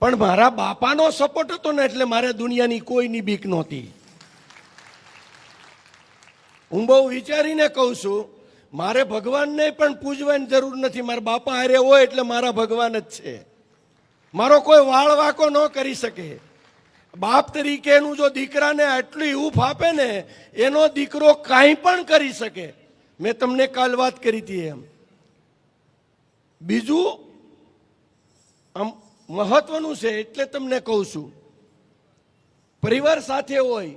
પણ મારા બાપાનો સપોર્ટ હતો ને એટલે મારે દુનિયાની કોઈની બીક નહોતી. હું બહુ વિચારીને કહું છું, મારે ભગવાનને પણ પૂજવાની જરૂર નથી. મારા બાપા હારે હોય એટલે મારા ભગવાન જ છે. મારો કોઈ વાળ વાકો ન કરી શકે. બાપ તરીકે એનું જો દીકરાને આટલી ઉફ આપે ને, એનો દીકરો કાંઈ પણ કરી શકે. મેં તમને કાલ વાત કરી હતી એમ. બીજું, આમ મહત્વનું છે એટલે તમને કહું છું. પરિવાર સાથે હોય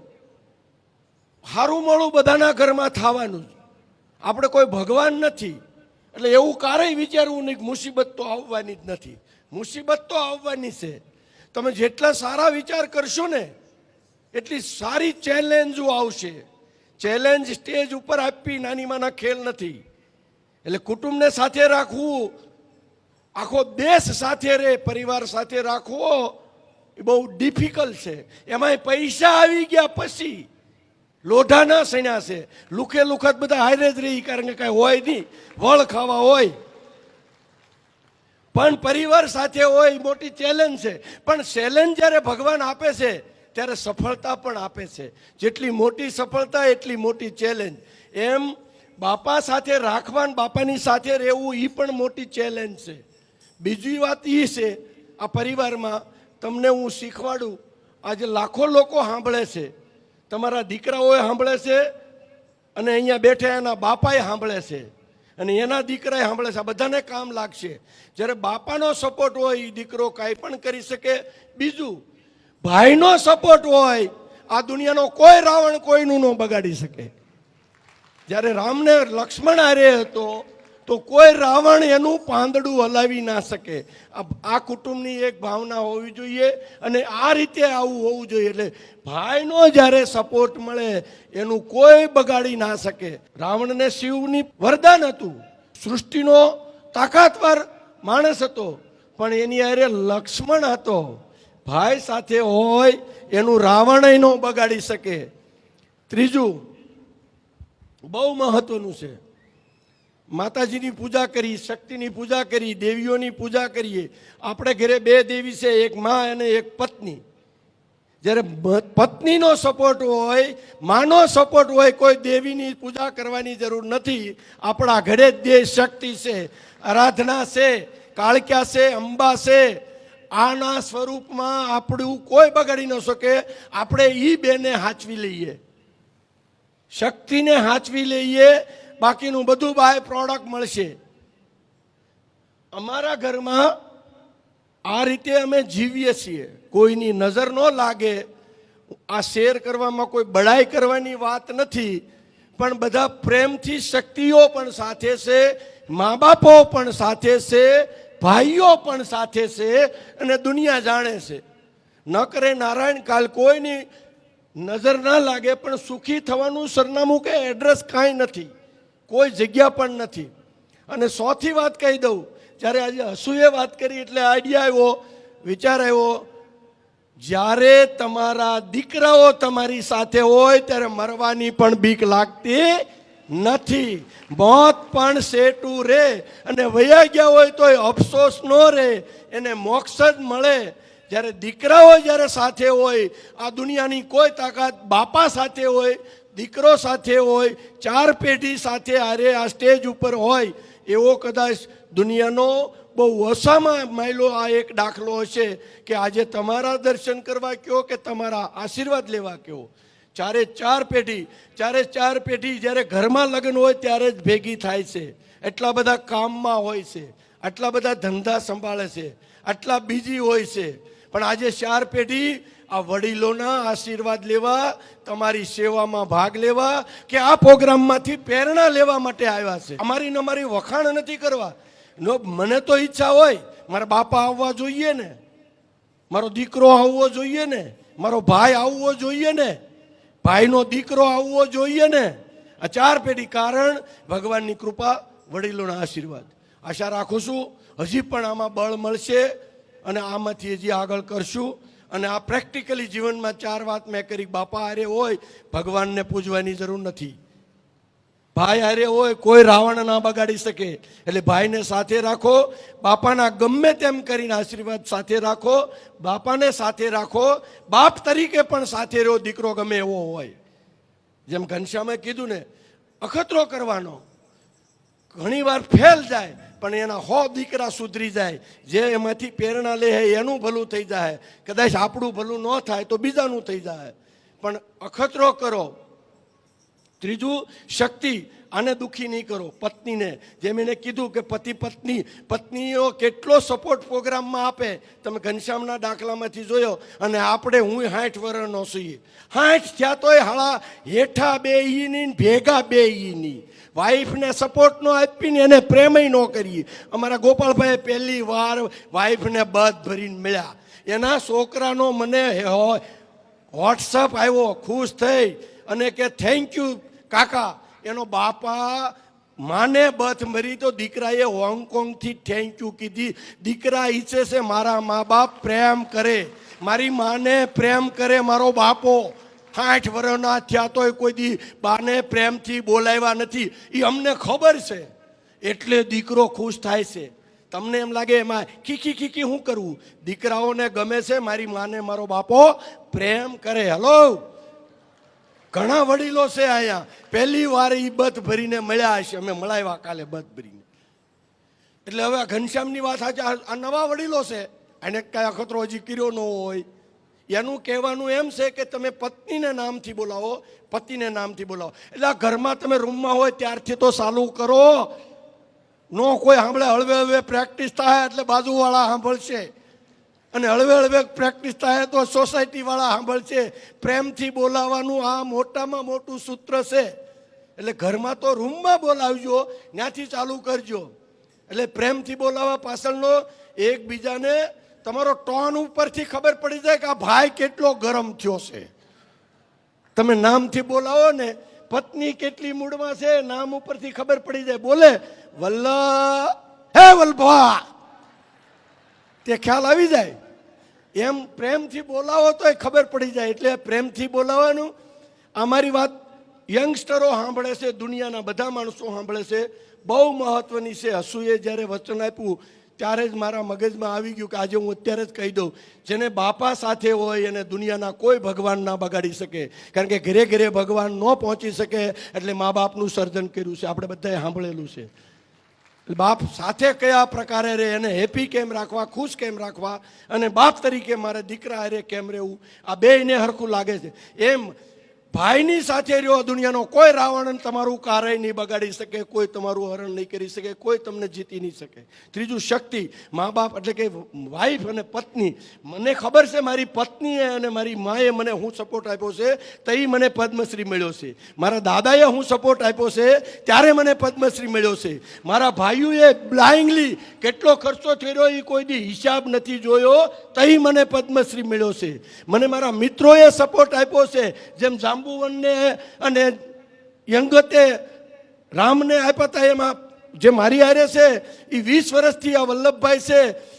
સારું મોડું બધાના ઘરમાં થવાનું જ. આપણે કોઈ ભગવાન નથી. એટલે એવું ક્યારેય વિચારવું નહીં મુસીબત તો આવવાની જ નથી. મુસીબત તો આવવાની છે. તમે જેટલા સારા વિચાર કરશો ને, એટલી સારી ચેલેન્જો આવશે. ચેલેન્જ સ્ટેજ ઉપર આપવી નાની માના ખેલ નથી. એટલે કુટુંબને સાથે રાખવું આખો દેશ સાથે રહે પરિવાર સાથે રાખવો એ બહુ ડિફિકલ્ટ છે. એમાંય પૈસા આવી ગયા પછી લોઢા ના સણ્યા છે લુખે લુખત બધા હારે જ રહી, કારણ કે કાંઈ હોય નહીં. વળ ખાવા હોય. પણ પરિવાર સાથે હોય મોટી ચેલેન્જ છે. પણ ચેલેન્જ જ્યારે ભગવાન આપે છે, ત્યારે સફળતા પણ આપે છે. જેટલી મોટી સફળતા, એટલી મોટી ચેલેન્જ એમ બાપા સાથે રાખવાનું બાપાની સાથે રહેવું એ પણ મોટી ચેલેન્જ છે. બીજી વાત એ છે, આ પરિવારમાં તમને હું શીખવાડું, આજે લાખો લોકો સાંભળે છે. તમારા દીકરાઓએ સાંભળે છે અને અહીંયા બેઠા એના બાપાએ સાંભળે છે. અને એના દીકરાએ સાંભળે છે. આ બધાને કામ લાગશે. જ્યારે બાપાનો સપોર્ટ હોય એ દીકરો કાંઈ પણ કરી શકે. બીજું, ભાઈનો સપોર્ટ હોય, આ દુનિયાનો કોઈ રાવણ કોઈનું ન બગાડી શકે. જ્યારે રામને લક્ષ્મણ આર્ય હતો તો કોઈ રાવણ એનું પાંદડું હલાવી ના શકે. આ કુટુંબની એક ભાવના હોવી જોઈએ અને આ રીતે આવું હોવું જોઈએ. એટલે ભાઈનો જ્યારે સપોર્ટ મળે, એનું કોઈ બગાડી ના શકે. રાવણને શિવની વરદાન હતું. સૃષ્ટિનો તાકાતવાર માણસ હતો, પણ એની અરે લક્ષ્મણ હતો. ભાઈ સાથે હોય, એનું રાવણ ન બગાડી શકે. ત્રીજું, બહુ મહત્વનું છે. માતાજીની પૂજા કરી, શક્તિની પૂજા કરી, દેવીઓની પૂજા કરીએ. આપણે ઘરે બે દેવી છે, એક મા અને એક પત્ની. જ્યારે પત્નીનો સપોર્ટ હોય, માનો સપોર્ટ હોય, કોઈ દેવીની પૂજા કરવાની જરૂર નથી. આપણા ઘરે જ દેહ શક્તિ છે, આરાધના છે, કાળક્યા છે, અંબા છે. આના સ્વરૂપમાં આપણું કોઈ બગાડી ન શકે. આપણે એ બેને હાચવી લઈએ. શક્તિને હાચવી લઈએ બાકીનું બધું બાય પ્રોડક્ટ મળશે. અમારા ઘરમાં આ રીતે અમે જીવીએ છીએ. કોઈની નજર ન લાગે. આ શેર કરવામાં કોઈ બડાઈ કરવાની વાત નથી. પણ બધા પ્રેમથી શક્તિઓ પણ સાથે છે મા બાપો પણ સાથે છે, ભાઈઓ પણ સાથે છે અને દુનિયા જાણે છે. ન કરે નારાયણ કાલ કોઈની નજર ના લાગે, પણ સુખી થવાનું સરનામું કે એડ્રેસ કાંઈ નથી. કોઈ જગ્યા પણ નથી. અને સોથી વાત કહી દઉં, જ્યારે આજે હસુએ વાત કરી એટલે આઈડિયા આવ્યો, વિચાર આવ્યો, જ્યારે તમારા દીકરાઓ તમારી સાથે હોય ત્યારે મરવાની પણ બીક લાગતી નથી. મોત પણ સેટું રે અને વયા ગયા હોય તોય અફસોસ ન રહે, એને મોક્ષ જ મળે. જ્યારે દીકરાઓ જ્યારે સાથે હોય, આ દુનિયાની કોઈ તાકાત બાપા સાથે હોય દીકરો સાથે હોય, ચાર પેઢી સાથે આરે આ સ્ટેજ ઉપર હોય, એવો કદાચ દુનિયાનો બહુ ઓછામાં માયલો આ એક દાખલો હશે કે આજે તમારા દર્શન કરવા કયો કે તમારા આશીર્વાદ લેવા કયો? ચારે ચાર પેઢી ચારે ચાર પેઢી જ્યારે ઘરમાં લગ્ન હોય ત્યારે જ ભેગી થાય છે. એટલા બધા કામમાં હોય છે. આટલા બધા ધંધા સંભાળે છે. આટલા બીજી હોય છે. પણ આજે ચાર પેઢી આ વડીલોના આશીર્વાદ લેવા, તમારી સેવામાં ભાગ લેવા, કે આ પ્રોગ્રામમાંથી પ્રેરણા લેવા માટે આવ્યા છે. અમારી અમારી વખાણ નથી કરવા. નો, મને તો ઈચ્છા હોય, મારા બાપા આવવા જોઈએ ને. મારો દીકરો આવવો જોઈએ ને. મારો ભાઈ આવવો જોઈએ ને. ભાઈનો દીકરો આવવો જોઈએ ને. આ ચાર પેઢી કારણ ભગવાનની કૃપા, વડીલોના આશીર્વાદ. આશા રાખું છું, હજી પણ આમાં બળ મળશે અને આમાંથી હજી આગળ કરશું. અને આ પ્રેક્ટિકલી જીવનમાં ચાર વાત મેં કરી. બાપા હારે હોય, ભગવાનને પૂજવાની જરૂર નથી. ભાઈ હારે હોય, કોઈ રાવણ ના બગાડી શકે. એટલે ભાઈને સાથે રાખો, બાપાના ગમે તેમ કરીને આશીર્વાદ સાથે રાખો, બાપાને સાથે રાખો, બાપ તરીકે પણ સાથે રહ્યો, દીકરો ગમે એવો હોય. જેમ ઘનશ્યામે કીધું ને, અખતરો કરવાનો. ઘણીવાર ફેલ જાય પણ એના હો દીકરા સુધરી જાય. જે એમાંથી પ્રેરણા લે એનું ભલું થઈ જાય. કદાચ આપણું ભલું ન થાય તો બીજાનું થઈ જાય. પણ અખતરો કરો. ત્રીજું, શક્તિ આને દુઃખી નહીં કરો પત્નીને. જેમ એને કીધું કે પતિ પત્ની, પત્નીઓ કેટલો સપોર્ટ પ્રોગ્રામમાં આપે. તમે ઘનશ્યામના દાખલામાંથી જોયો. અને આપણે હું વરણ વર્ષનો છીએ. હાઠ થયા તોય હાળા હેઠા બે ઈની ભેગા બે ઈની. વાઈફને સપોર્ટ ન આપીને એને પ્રેમય ન કરીએ. અમારા ગોપાલભાઈ પહેલી વાર વાઈફને બધ ભરીને મળ્યા. એના છોકરાનો મને વોટ્સઅપ આવ્યો, ખુશ થઈ અને કે થેન્ક યુ કાકા. એનો બાપા માને બથ મરી તો દીકરાએ હોંગકોંગથી થેન્ક યુ કીધી. દીકરા ઈચ્છે છે મારા મા બાપ પ્રેમ કરે. મારી માને પ્રેમ કરે મારો બાપો. સાઠ વર્ષના થયા તોય કોઈ દી બાને પ્રેમથી બોલાવ્યા નથી. એ અમને ખબર છે. એટલે દીકરો ખુશ થાય છે. તમને એમ લાગે એમાં ખીખી ખીખી શું કરવું દીકરાઓને ગમે છે, મારી માને, મારો બાપો પ્રેમ કરે. હલો ઘણા વડીલો છે અહીંયા. પહેલી વાર એ બધ ભરીને મળ્યા હશે. અમે મળાવ્યા કાલે બધ ભરીને. એટલે હવે ઘનશ્યામની વાત સાચી આ આ નવા વડીલો છે. એને કાંઈ અખતરો હજી કર્યો ન હોય. એનું કહેવાનું એમ છે કે તમે પત્નીને નામથી બોલાવો, પતિને નામથી બોલાવો. એટલે આ ઘરમાં તમે રૂમમાં હોય ત્યારથી તો ચાલુ કરો. નો કોઈ સાંભળે હળવે હળવે પ્રેક્ટિસ થાય એટલે બાજુવાળા સાંભળશે. અને હળવે હળવે પ્રેક્ટિસ થાય તો સોસાયટીવાળા સાંભળશે. પ્રેમથી બોલાવાનું આ મોટામાં મોટું સૂત્ર છે. એટલે ઘરમાં તો રૂમમાં બોલાવજો, ત્યાંથી ચાલુ કરજો. એટલે પ્રેમથી બોલાવવા પાછળનો એકબીજાને તમારો ટોન ઉપરથી ખબર પડી જાય કે આ ભાઈ કેટલો ગરમ થયો છે. તમે નામથી બોલાવો ને, પત્ની કેટલી મૂડમાં છે, નામ ઉપરથી ખબર પડી જાય. બોલે વલ્લભ હે વલ્લભા તે ખ્યાલ આવી જાય. એમ પ્રેમથી બોલાવો તો ખબર પડી જાય. એટલે પ્રેમથી બોલાવવાનું અમારી વાત યંગસ્ટરો સાંભળે છે, દુનિયાના બધા માણસો સાંભળે છે. બહુ મહત્વની છે. હસુએ જ્યારે વચન આપ્યું ત્યારે જ મારા મગજમાં આવી ગયું કે આજે હું અત્યારે જ કહી દઉં, જેને બાપા સાથે હોય એને દુનિયાના કોઈ ભગવાન ના બગાડી શકે. કારણ કે ઘરે ઘરે ભગવાન ન પહોંચી શકે એટલે મા બાપનું સર્જન કર્યું છે. આપણે બધાએ સાંભળેલું છે. બાપ સાથે કયા પ્રકારે રહે એને હેપી કેમ રાખવા, ખુશ કેમ રાખવા અને બાપ તરીકે મારે દીકરા હારે કેમ રહેવું, આ બેયને હરખું લાગે છે. એમ ભાઈની સાથે રહ્યો દુનિયાનો. કોઈ રાવણ તમારું કાર્ય નહીં બગાડી શકે, કોઈ તમારું હરણ નહીં કરી શકે, કોઈ તમને જીતી નહીં શકે. ત્રીજું શક્તિ મા બાપ એટલે કે વાઈફ અને પત્ની. મને ખબર છે મારી પત્નીએ અને મારી માએ મને હું સપોર્ટ આપ્યો છે, તઈ મને પદ્મશ્રી મળ્યો છે. મારા દાદાએ હું સપોર્ટ આપ્યો છે, ત્યારે મને પદ્મશ્રી મળ્યો છે. મારા ભાઈઓએ બ્લાઇંગલી કેટલો ખર્ચો થયો એ કોઈ દી હિસાબ નથી જોયો, તઈ મને પદ્મશ્રી મળ્યો છે. મને મારા મિત્રોએ સપોર્ટ આપ્યો છે, જેમ જાંબુવનને અને યંગતે રામને આપ્યા હતા એમાં જે મારી હારે છે એ વીસ વર્ષથી આ વલ્લભભાઈ છે.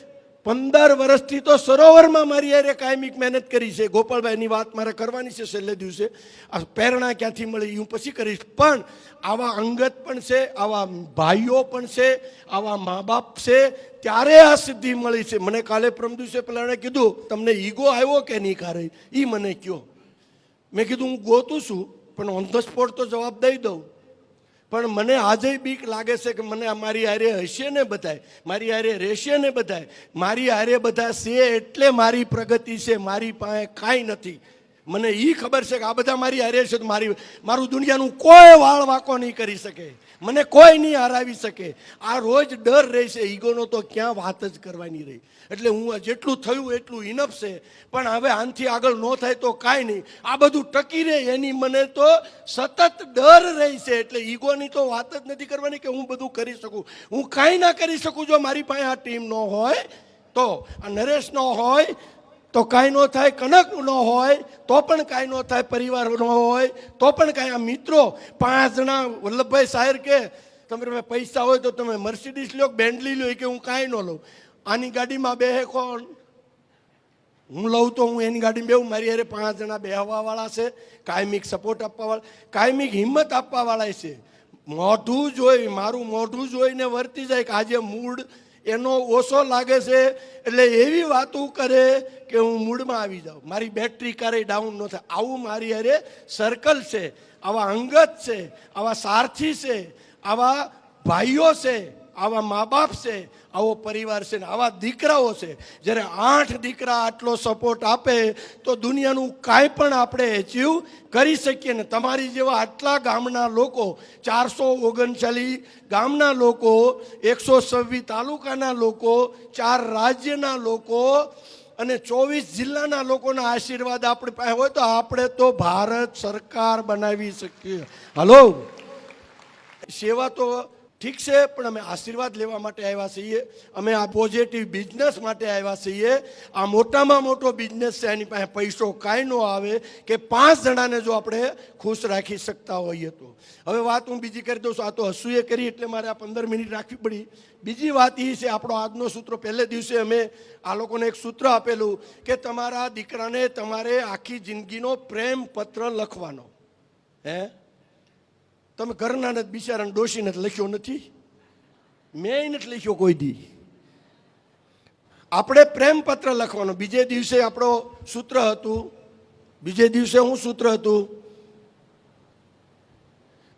પંદર વર્ષથી તો સરોવરમાં મારી હારે કાયમિક મહેનત કરી છે. ગોપાલભાઈની વાત મારે કરવાની છે છેલ્લે દિવસે. આ પ્રેરણા ક્યાંથી મળી હું પછી કરીશ. પણ આવા અંગત પણ છે, આવા ભાઈઓ પણ છે, આવા મા બાપ છે, ત્યારે આ સિદ્ધિ મળી છે. મને કાલે પ્રમ દિવસે પેલા કીધું, તમને ઈગો આવ્યો કે નહીં કારે એ મને કયો. મેં કીધું, હું ગોતું છું, પણ ઓન ધ સ્પોટ તો જવાબ દઈ દઉં. પણ મને આજે બીક લાગે છે કે મને મારી હારે હશે ને બધાય? મારી હારે રહેશે ને બધાય? મારી હારે બધા છે એટલે મારી પ્રગતિ છે, મારી પાસે કાંઈ નથી. મને એ ખબર છે કે આ બધા મારી હારે છે તો મારી મારું દુનિયાનું કોઈ વાળ વાંકો નહીં કરી શકે. મને કોઈ નહીં હરાવી શકે. આ રોજ ડર રહેશે ઈગોનો તો ક્યાં વાત જ કરવાની રહી. એટલે હું જેટલું થયું એટલું ઇનફ છે. પણ હવે આનથી આગળ ન થાય તો કાંઈ નહીં. આ બધું ટકી રહે એની મને તો સતત ડર રહેશે એટલે ઈગોની તો વાત જ નથી કરવાની કે હું બધું કરી શકું. હું કાંઈ ના કરી શકું જો મારી પાસે આ ટીમ ન હોય તો, આ નરેશ ન હોય તો કાંઈ ન થાય કનક ન હોય, તો પણ કાંઈ ન થાય પરિવાર ન હોય, તો પણ કાંઈ. આ મિત્રો, પાંચ જણા, વલ્લભભાઈ સાહેર કે, તમે પાસે પૈસા હોય તો તમે મર્સિડીસ લો બેન્ડલી લો કે, હું કાંઈ ન લઉં. આની ગાડીમાં બેહે કોણ? હું લઉં તો હું એની ગાડીમાં બેહું, મારી હારે પાંચ જણા બેહવાવાળા છે, કાયમિક સપોર્ટ આપવાવાળા, કાયમિક હિંમત આપવા વાળા છે. મોઢું જોઈ, મારું મોઢું જોઈને વર્તી જાય કે આજે મૂડ એનો ઓછો લાગે છે એટલે એવી વાતો કરે કે હું મૂડમાં આવી જાઉં. મારી બેટરી ક્યારેય ડાઉન ન થાય. આવું મારી અરે સર્કલ છે. આવા અંગત છે. આવા સારથી છે. આવા ભાઈઓ છે. આવા મા બાપ છે. આવો પરિવાર છે ને આવા દીકરાઓ છે, જ્યારે આઠ દીકરા આટલો સપોર્ટ આપે, તો દુનિયાનું કાંઈ પણ આપણે એચીવ કરી શકીએ ને. તમારી જેવા આટલા ગામના લોકો, ચારસો ઓગણચાલીસ ગામના લોકો, એકસો છવ્વીસ તાલુકાના લોકો, ચાર રાજ્યના લોકો અને ચોવીસ જિલ્લાના લોકોના આશીર્વાદ આપણી પાસે હોય તો આપણે તો ભારત સરકાર બનાવી શકીએ. હલો સેવા તો ઠીક છે, પણ અમે આશીર્વાદ લેવા માટે આવ્યા છીએ. અમે આ પોઝિટિવ બિઝનેસ માટે આવ્યા છીએ. આ મોટામાં મોટો બિઝનેસ છે, એની પાસે પૈસો કાંઈ ન આવે કે પાંચ જણાને જો આપણે ખુશ રાખી શકતા હોઈએ તો. હવે વાત હું બીજી કરી દઉં છું, આ તો હસુએ કરી, એટલે મારે આ પંદર મિનિટ રાખવી પડી. બીજી વાત એ છે, આપણો આજનો સૂત્ર પહેલે દિવસે અમે આ લોકોને એક સૂત્ર આપેલું કે તમારા દીકરાને તમારે આખી જિંદગીનો પ્રેમ પત્ર લખવાનો. હે? તમે ઘરના નથી બિચારાને જ લખ્યો નથી. મેં નથી લખ્યો કોઈ દી. આપણે પ્રેમ પત્ર લખવાનો. બીજે દિવસે આપણો સૂત્ર હતું. બીજે દિવસે હું સૂત્ર હતું.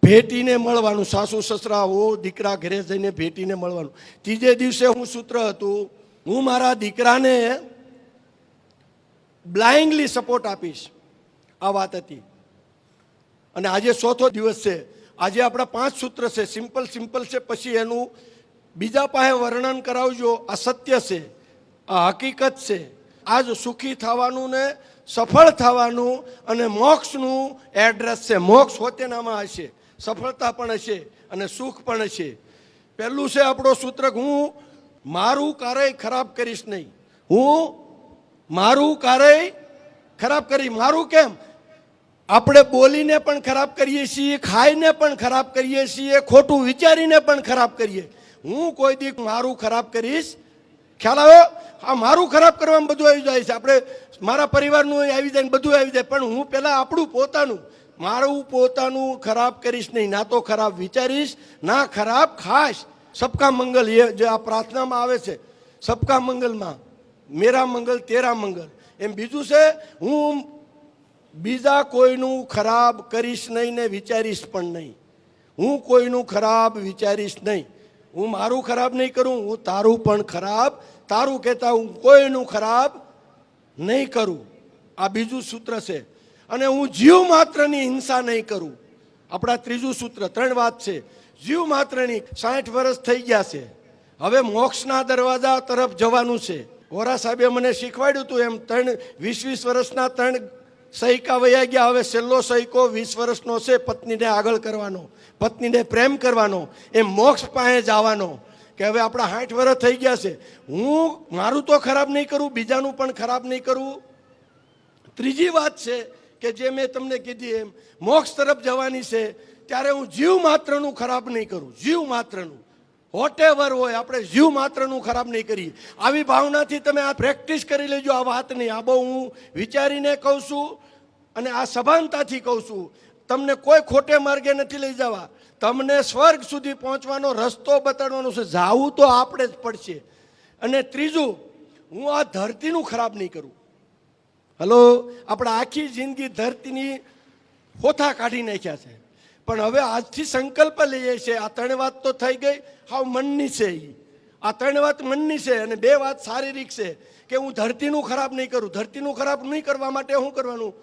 ભેટીને મળવાનું. સાસુ સસરા હો, દીકરા ઘરે જઈને ભેટીને મળવાનું. ત્રીજે દિવસે હું સૂત્ર હતું. હું મારા દીકરાને બ્લાઇન્ડલી સપોર્ટ આપીશ. આ વાત હતી. અને આજે ચોથો દિવસ છે. આજે આપણા પાંચ સૂત્ર છે. સિમ્પલ સિમ્પલ છે. પછી એનું બીજા પાસે વર્ણન કરાવજો. આ સત્ય છે. આ હકીકત છે. આજ સુખી થવાનું ને સફળ થવાનું અને મોક્ષનું એડ્રેસ છે. મોક્ષ હોતેનામાં હશે. સફળતા પણ હશે અને સુખ પણ હશે. પહેલું છે આપણો સૂત્ર, હું મારું કાર્ય ખરાબ કરીશ નહીં. હું મારું કાર્ય ખરાબ કરી. મારું કેમ? આપણે બોલીને પણ ખરાબ કરીએ છીએ, ખાઈને પણ ખરાબ કરીએ છીએ, ખોટું વિચારીને પણ ખરાબ કરીએ. હું કોઈ દી મારું ખરાબ કરીશ? ખ્યાલ આવ્યો? આ મારું ખરાબ કરવામાં બધું આવી જાય છે. આપણે મારા પરિવારનું આવી જાય બધું આવી જાય. પણ હું પહેલાં આપણું પોતાનું. મારું પોતાનું ખરાબ કરીશ નહીં. ના તો ખરાબ વિચારીશ, ના ખરાબ ખાશ સબકા મંગલ એ જે આ પ્રાર્થનામાં આવે છે. સબકા મંગલમાં, મેરા મંગલ, તેરા મંગલ. એમ બીજું છે, હું બીજા કોઈનું ખરાબ કરીશ નહીં ને વિચારીશ પણ નહીં. હું કોઈનું ખરાબ વિચારીશ નહીં. હું મારું ખરાબ નહીં કરું, હું તારું પણ ખરાબ. તારું કહેતા હું કોઈનું ખરાબ નહીં કરું. આ બીજું સૂત્ર છે. અને હું જીવ માત્રની હિંસા નહીં કરું. આપણા ત્રીજું સૂત્ર, ત્રણ વાત છે. જીવ માત્રની સાઠ વર્ષ થઈ ગયા છે. હવે મોક્ષના દરવાજા તરફ જવાનું છે. વોરા સાહેબે મને શીખવાડ્યું હતું એમ ત્રણ, વીસ વીસ વર્ષના ત્રણ સૈકા વયા ગયા, હવે છેલ્લો સૈકો વીસ વર્ષનો છે, પત્નીને આગળ કરવાનો, પત્નીને પ્રેમ કરવાનો એમ મોક્ષ પાસે જવાનો. કે હવે આપણા સાઠ વર્ષ થઈ ગયા છે. હું, મારું તો ખરાબ નહીં કરું, બીજાનું પણ ખરાબ નહીં કરું. ત્રીજી વાત છે કે જે મેં તમને કીધી એમ, મોક્ષ તરફ જવાની છે, ત્યારે હું જીવ માત્રનું ખરાબ નહીં કરું, જીવ માત્રનું. વોટેવર હોય, આપણે જીવ માત્રનું ખરાબ નહીં કરીએ. આવી ભાવનાથી તમે આ પ્રેક્ટિસ કરી લેજો, આ વાતની. આ બહુ હું વિચારીને કહું છું અને આ સભાનતાથી કહું છું. તમને કોઈ ખોટે માર્ગે નથી લઈ જવા. તમને સ્વર્ગ સુધી પહોંચવાનો રસ્તો બતાડવાનો છે. જાવું તો આપણે જ પડશે. અને ત્રીજું, હું આ ધરતીનું ખરાબ નહીં કરું. હલો? આપણે આખી જિંદગી ધરતીની હોથા કાઢી નાખ્યા છે. પણ હવે આજથી સંકલ્પ લઈએ છીએ. આ ત્રણ વાત તો થઈ ગઈ. હાવ મનની છે એ આ ત્રણ વાત મનની છે અને બે વાત શારીરિક છે કે હું ધરતીનું ખરાબ નહીં કરું. ધરતીનું ખરાબ નહીં કરવા માટે શું કરવાનું?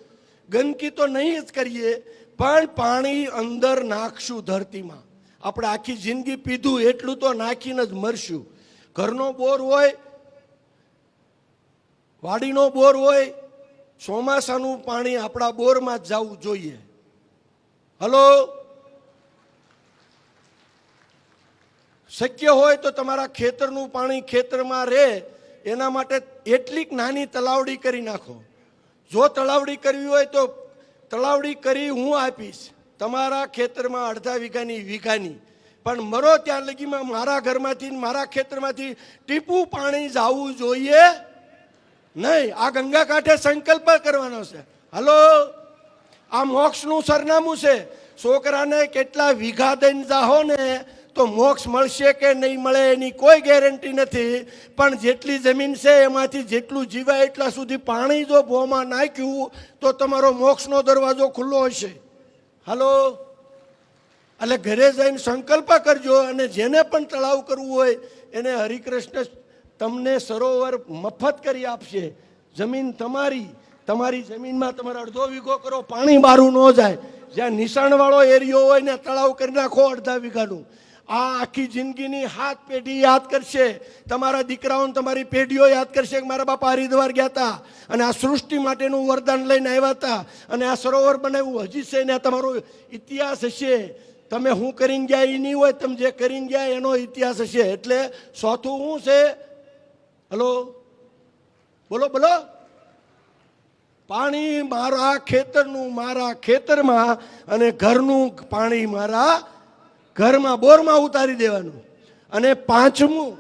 ગંદકી તો નહીં જ કરીએ, પણ પાણી અંદર નાખશું ધરતીમાં. આપણે આખી જિંદગી પીધું એટલું તો નાખીને જ મરશું. ઘરનો બોર હોય, વાડીનો બોર હોય, ચોમાસાનું પાણી આપણા બોરમાં જ જવું જોઈએ. હલો? શક્ય હોય તો તમારા ખેતરનું પાણી ખેતરમાં રહે, એના માટે એટલીક નાની તલાવડી કરી નાખો. જો તલાવડી કરવી હોય તો તલાવડી કરી હું આપીશ. તમારા ખેતરમાં અડધા વીઘાની વીઘાની. પણ મરો ત્યાં લગીમાં મારા ઘરમાંથી મારા ખેતરમાંથી ટીપું પાણી જવું જોઈએ નહીં. આ ગંગા કાંઠે સંકલ્પ કરવાનો છે. હલો? આ મોક્ષનું સરનામું છે. છોકરાને કેટલા વીઘા દઈને જાહો ને, તો મોક્ષ મળશે કે નહીં મળે એની કોઈ ગેરંટી નથી. પણ જેટલી જમીન છે એમાંથી જેટલું જીવાય એટલા સુધી પાણી જો ભોમાં નાખ્યું, તો તમારો મોક્ષનો દરવાજો ખુલ્લો હશે. હાલો? એટલે ઘરે જઈને સંકલ્પ કરજો અને જેને પણ તળાવ કરવું હોય, એને હરિકૃષ્ણ તમને સરોવર મફત કરી આપશે. જમીન તમારી. તમારી જમીનમાં તમારે અડધો વીઘો કરો, પાણી બારું ન જાય. જ્યાં નિશાણવાળો એરિયો હોય ને, તળાવ કરી નાખો અડધા વીઘાનું. આ આખી જિંદગીની હાથ પેઢી યાદ કરશે. તમારા દીકરાઓને તમારી પેઢીઓ યાદ કરશે કે મારા બાપા હરિદ્વાર ગયા હતા અને આ સૃષ્ટિ માટેનું વરદાન લઈને આવ્યા હતા અને આ સરોવર બનાવ્યું. હજી છે ને તમારો ઇતિહાસ હશે. તમે હું કરીને ગયા એ નહીં હોય, તમે જે કરીને ગયા એનો ઇતિહાસ હશે. એટલે ચોથું શું છે? હલો? બોલો બોલો? પાણી મારા ખેતરનું, મારા ખેતરમાં અને ઘરનું પાણી મારા ઘરમાં, બોરમાં ઉતારી દેવાનું. અને પાંચમું,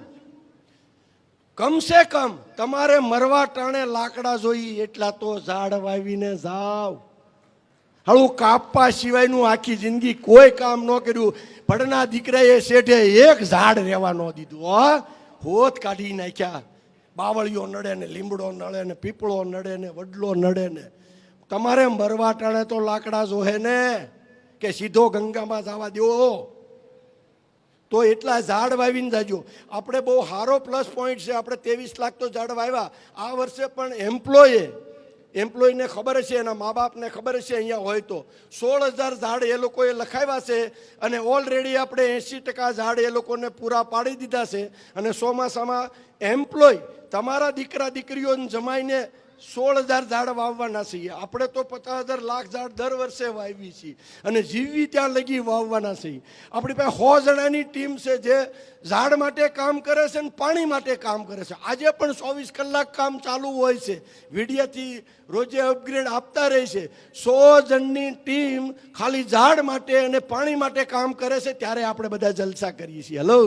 કમસે કમ તમારે મરવા ટાણે લાકડા જોઈએ એટલા તો ઝાડ વાવીને જાવ હળું કાપવા સિવાયનું આખી જિંદગી કોઈ કામ ન કર્યું. ભડના દીકરાએ શેઠે એક ઝાડ રહેવા ન દીધું હોત કાઢી નાખ્યા. બાવળીઓ નડે ને લીમડો નડે ને પીપળો નડે ને વડલો નડે ને. તમારે મરવા ટાણે તો લાકડા જોહે ને કે સીધો ગંગામાં જવા દો તો એટલા ઝાડ વાવીને જાજો. આપણે બહુ સારો પ્લસ પોઈન્ટ છે, આપણે ત્રેવીસ લાખ તો ઝાડ વાવ્યા. આ વર્ષે પણ એમ્પ્લોયે એમ્પ્લોયને ખબર છે એના મા બાપને ખબર હશે અહીંયા હોય તો. સોળ હજાર ઝાડ એ લોકોએ લખાવ્યા છે અને ઓલરેડી આપણે એંશી ટકા ઝાડ એ લોકોને પૂરા પાડી દીધા છે. અને ચોમાસામાં એમ્પ્લોય તમારા દીકરા દીકરીઓને જમાઈને સોળ હજાર ઝાડ વાવવાના છીએ. આપણે તો પચાસ હજાર લાખ ઝાડ દર વર્ષે વાવીએ છીએ અને જીવી ત્યાં લગી વાવવાના છીએ. આપણી પાસે સો જણાની ટીમ છે જે ઝાડ માટે કામ કરે છે અને પાણી માટે કામ કરે છે. આજે પણ ચોવીસ કલાક કામ ચાલુ હોય છે. વીડિયાથી રોજે અપગ્રેડ આપતા રહે છે. સો જણની ટીમ ખાલી ઝાડ માટે અને પાણી માટે કામ કરે છે, ત્યારે આપણે બધા જલસા કરીએ છીએ. હલો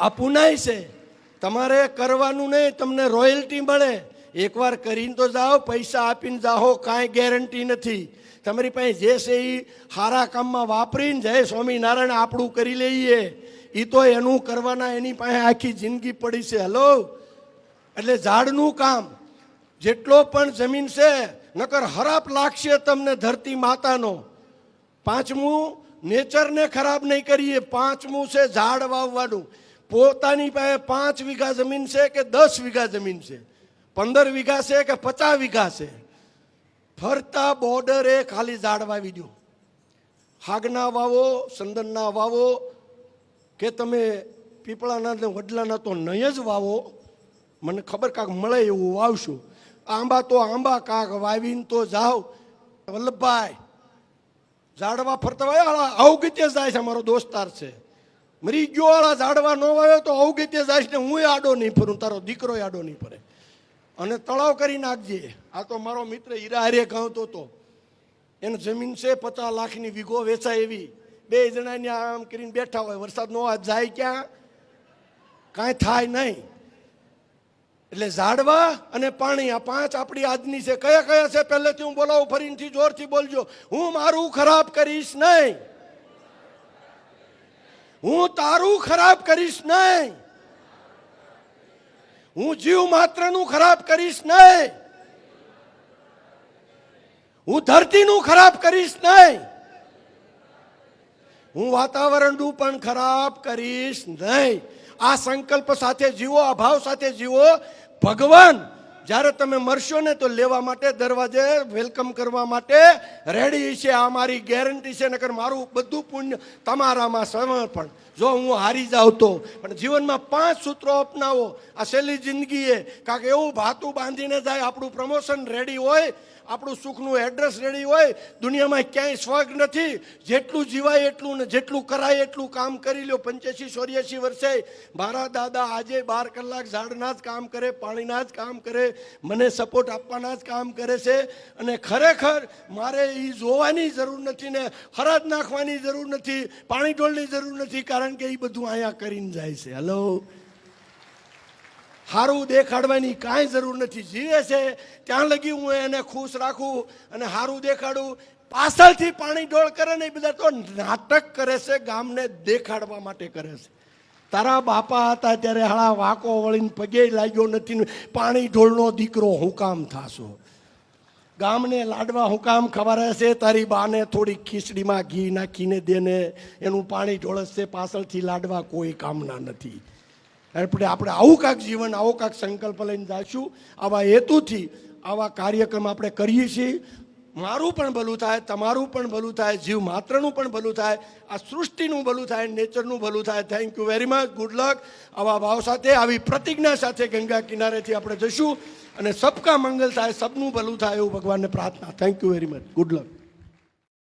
આ પુનાય છે. તમારે કરવાનું નહીં, તમને રોયલ્ટી મળે. એકવાર કરીને તો જાઓ, પૈસા આપીને જાઓ, કાંઈ ગેરંટી નથી. તમારી પાસે જે છે એ સારા કામમાં વાપરીને જય સ્વામિનારાયણ આપણું કરી લઈએ. એ તો એનું કરવાના એની પાસે આખી જિંદગી પડી છે. હલો એટલે ઝાડનું કામ. જેટલો પણ જમીન છે, નકર હરાપ લાગશે તમને ધરતી માતાનો. પાંચમું, નેચરને ખરાબ નહીં કરીએ. પાંચમું છે ઝાડ વાવવાનું. પોતાની પાસે પાંચ વીઘા જમીન છે કે દસ વીઘા જમીન છે? પંદર વીઘા છે કે પચાસ વીઘા છે? ફરતા બોર્ડરે ખાલી ઝાડ વાવી દો. હાગના વાવો, સંદનના વાવો, કે તમે પીપળાના ને વડલાના તો નહીં જ વાવો. મને ખબર કાંક મળે એવું વાવશું. આંબા તો આંબા, કાંક વાવીને તો જાઓ. વલ્લભભાઈ, ઝાડવા ફરતા હાલા અવગત્ય જાય છે અમારો દોસ્તાર છે. મરી ગયો વાળા ઝાડવા ન વાવ્યો તો અવગત્ય જાય ને હું આડો નહીં ફરું, તારો દીકરો આડો નહીં ફરે. અને તળાવ કરી નાખજે. આ તો મારો મિત્ર હીરા કહતો હતો. એને જમીન છે, પચાસ લાખની વીઘો વેચાય એવી. બે જણાને આમ કરીને બેઠા હોય, વરસાદ નો આ જાય ક્યાં? કાંઈ થાય નહીં. એટલે ઝાડવા અને પાણી, આ પાંચ આપણી આજની છે. કયા કયા છે? પહેલેથી હું બોલાવું, ફરીથી જોરથી બોલજો. હું મારું ખરાબ કરીશ નહીં. હું તારું ખરાબ કરીશ નહીં. હું જીવ માત્રનું ખરાબ કરીશ નહીં. હું ધરતીનું ખરાબ કરીશ નહીં. હું વાતાવરણનું પણ ખરાબ કરીશ નહીં. આ સંકલ્પ સાથે જીવો, આ ભાવ સાથે જીવો. ભગવાન જ્યારે તમે મરશો ને તો લેવા માટે દરવાજે વેલકમ કરવા માટે રેડી છે. આ મારી ગેરંટી છે, નકર મારું બધું પુણ્ય તમારામાં સમર્પણ. જો હું હારી જાઉં તો. પણ જીવનમાં પાંચ સૂત્રો અપનાવો. આ છેલ્લી જિંદગીએ કાંક એવું ભાતું બાંધીને જાય, આપણું પ્રમોશન રેડી હોય આપણું સુખનું એડ્રેસ રેડી હોય, દુનિયામાં ક્યાંય સ્વર્ગ નથી. જેટલું જીવાય એટલું ને જેટલું કરાય એટલું કામ કરી લ્યો. પંચ્યાસી, ચોર્યાસી વર્ષે મારા દાદા આજે બાર કલાક ઝાડના જ કામ કરે, પાણીના જ કામ કરે, મને સપોર્ટ આપવાના જ કામ કરે છે. અને ખરેખર મારે એ જોવાની જરૂર નથી ને હરાજ નાખવાની જરૂર નથી, પાણી ઢોળની જરૂર નથી, કારણ કે એ બધું અહીંયા કરીને જાય છે. હલો સારું દેખાડવાની કાંઈ જરૂર નથી. જીવે છે, ત્યાં લગી હું એને ખુશ રાખું અને સારું દેખાડું. પાછળથી પાણી ડોળ કરે ને એ બધા તો નાટક કરે છે, ગામને દેખાડવા માટે કરે છે. તારા બાપા હતા ત્યારે હાળા વાકો વળીને પગે લાગ્યો નથી પાણી ઢોળનો દીકરો હું કામ થાશો. ગામને લાડવા હું કામ ખબર હશે તારી બાને થોડી ખીચડીમાં ઘી નાખીને દેને. એનું પાણી ઢોળશે પાછળથી લાડવા કોઈ કામના નથી. એટલે આપણે આવું કાંક જીવન, આવો કાંક સંકલ્પ લઈને જઈશું આવા હેતુથી આવા કાર્યક્રમ આપણે કરીએ છીએ. મારું પણ ભલું થાય, તમારું પણ ભલું થાય, જીવ માત્રનું પણ ભલું થાય, આ સૃષ્ટિનું ભલું થાય, નેચરનું ભલું થાય. Thank you very much good luck આવા ભાવ સાથે, આવી પ્રતિજ્ઞા સાથે ગંગા કિનારેથી આપણે જઈશું અને સબકા મંગલ થાય, સબનું ભલું થાય એવું ભગવાનને પ્રાર્થના. Thank you very much good luck